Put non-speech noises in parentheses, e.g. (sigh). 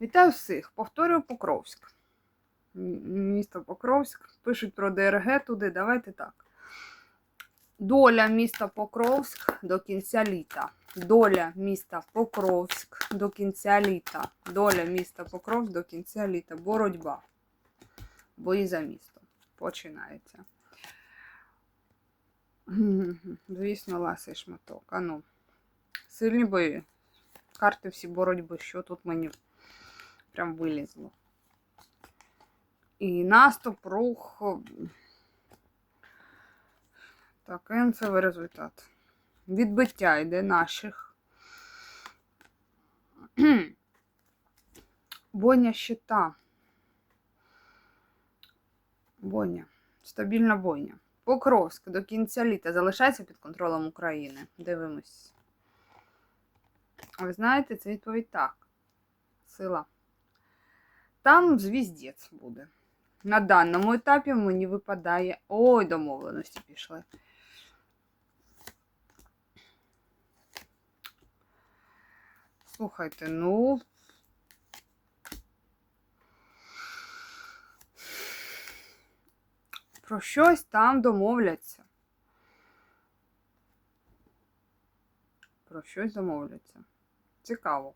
Вітаю всіх! Повторюю Покровськ. Місто Покровськ. Пишуть про ДРГ туди. Давайте так. Доля міста Покровськ до кінця літа. Доля міста Покровськ до кінця літа. Доля міста Покровськ до кінця літа. Боротьба. Бої за місто. Починається. Звісно, ласий шматок. Ану. Сильні бої. Карти всі боротьби. Що тут мені прям вилізло. І наступ, рух. Так, кінцевий результат. Відбиття йде наших. (clears throat) Бойня щита. Бойня. Стабільна бойня. Покровськ до кінця літа залишається під контролем України. Дивимось. Ви знаєте, це відповідь так. Сила. Там звіздець буде. На даному етапі мені випадає. Ой, домовленості пішли. Слухайте, ну. Про щось там домовляться. Про щось домовляться. Цікаво.